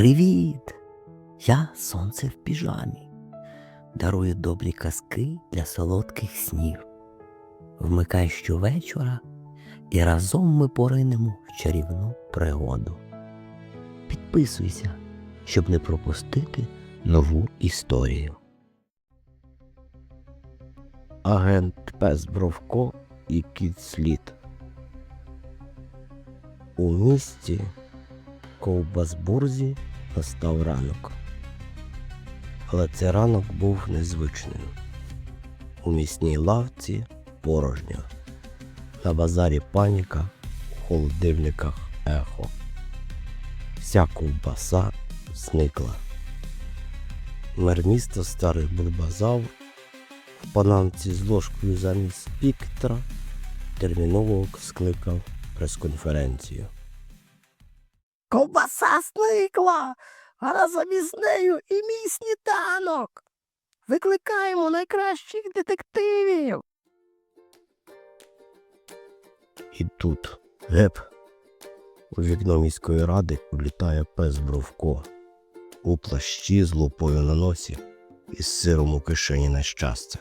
Привіт! Я сонце в піжамі. Дарую добрі казки для солодких снів. Вмикай щовечора, і разом ми поринемо в чарівну пригоду. Підписуйся, щоб не пропустити нову історію. Агент Пес Бровко і Кіт Слід. У місті Ковбасбурзі настав ранок. Але цей ранок був незвичним. У місній лавці порожньо. На базарі паніка, у холодильниках ехо. Вся ковбаса зникла. Мер міста старий бурбазав в панамці з ложкою замість спіктра терміново скликав прес-конференцію. Ковбаса зникла, а разом із нею і мій сніданок. Викликаємо найкращих детективів. І тут геп. У вікно міської ради влітає пес Бровко. У плащі з лупою на носі і з сиром у кишені на щастя.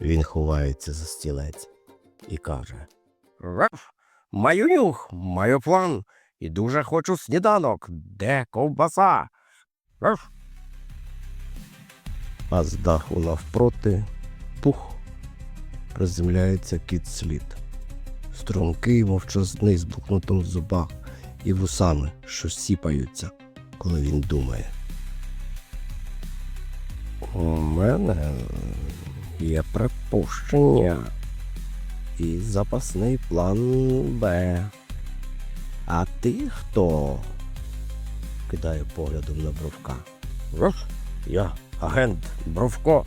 Він ховається за стілець і каже: Раф, маю нюх, маю план, і дуже хочу сніданок. Де ковбаса? А з даху навпроти пух приземляється кіт слід. Стрункий мовчазний з блокнотом в зубах і вусами, що сіпаються, коли він думає. У мене є припущення І запасний план Б. А ти хто? кидає поглядом на бровка. Раф. Я агент Бровко.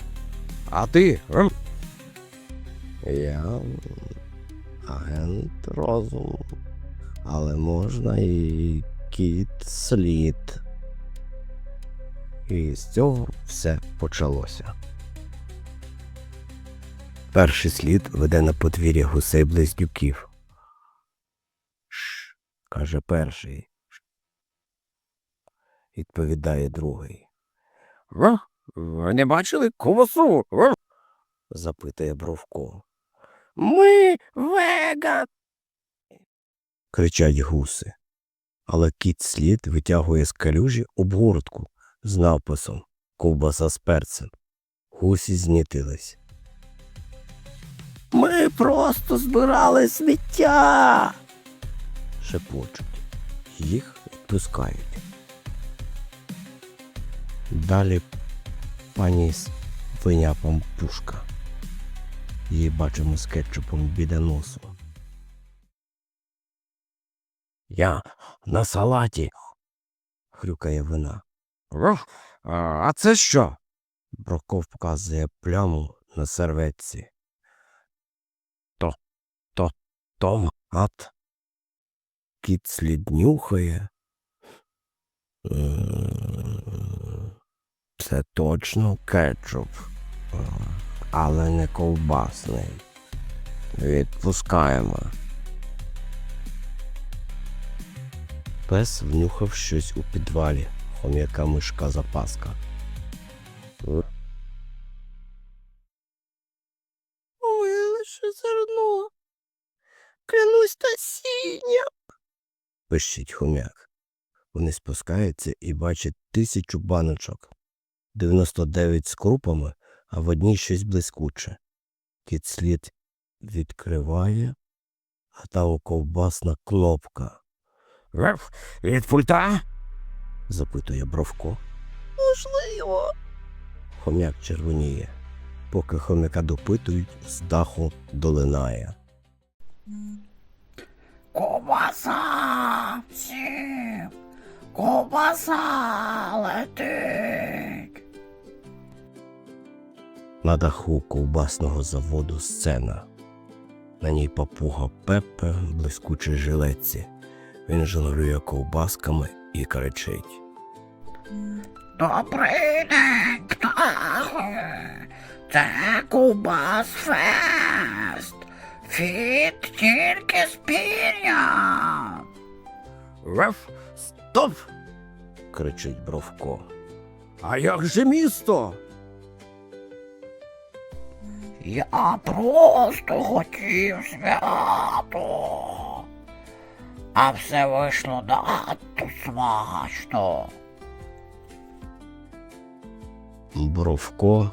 А ти? Раф. Я агент розуму. Але можна і кіт слід. І з цього все почалося. Перший слід веде на подвір'я гусей близнюків. Каже перший. Відповідає другий. Раф. Ви не бачили ковбасу? Раф. Запитує Бровко. Ми веган. кричать гуси. Але кіт слід витягує з калюжі обгортку з написом Ковбаса з перцем. Гусі знітились. Ми просто збирали сміття. Шепочуть. Їх відпускають. Далі пані свиня пампушка. Її бачимо з кетчупом біля носу. Я на салаті. хрюкає вона. А це що? Броков показує пляму на серветці. То, то, томат. Кіт слід нюхає. Це точно кетчуп, але не ковбасний. Відпускаємо. Пес внюхав щось у підвалі, хом'яка мишка запаска. Ой, лише зерно. Клянусь насіння. Пищить хомяк. Вони спускаються і бачать тисячу баночок, 99 з крупами, а в одній щось блискуче. Кіт слід відкриває, а там ковбасна кнопка. Від пульта? запитує Бровко. Можливо. Хомяк червоніє. Поки хомяка допитують, з даху долинає. Ковбаса всім. Ковбаса летить. На даху ковбасного заводу сцена. На ній папуга Пепе в блискучій жилетці. Він жонглює ковбасками і кричить. Добрий день, птахи. Це Ковбас Фест. Фіт тільки з пір'ям. Стоп! кричить Бровко. А як же місто? Я просто хотів свято. А все вийшло надто смачно. Бровко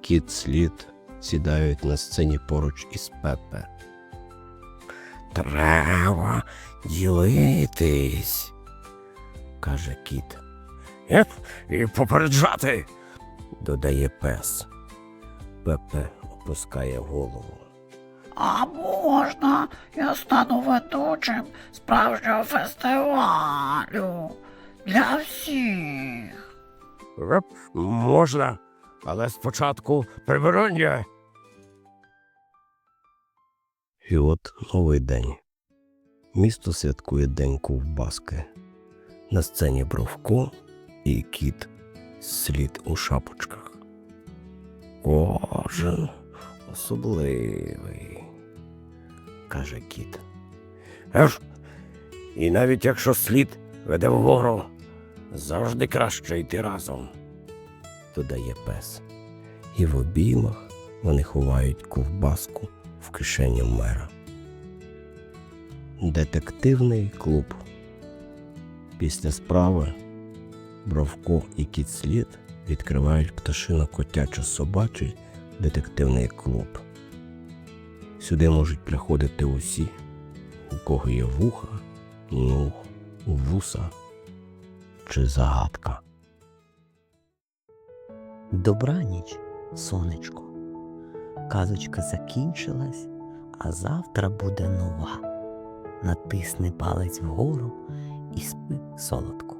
кіт слід сідають на сцені поруч із Пепе. Треба ділитись, каже кіт. І попереджати. Додає пес. Пепе опускає голову. А можна я стану ведучим справжнього фестивалю для всіх. Можна, але спочатку прибирання. І от новий день. Місто святкує День ковбаски. На сцені Бровко і кіт слід у шапочках. Кожен особливий, каже кіт. Еш, і навіть якщо слід веде вгору, завжди краще йти разом. Додає пес. І в обіймах вони ховають ковбаску в кишені мера. Детективний клуб. Після справи Бровко і кіт слід відкривають пташино котячо собачий детективний клуб. Сюди можуть приходити усі, у кого є вуха, нюх, вуса чи загадка. Добраніч, сонечко. Казочка закінчилась, а завтра буде нова. Натисни палець вгору і спи солодко.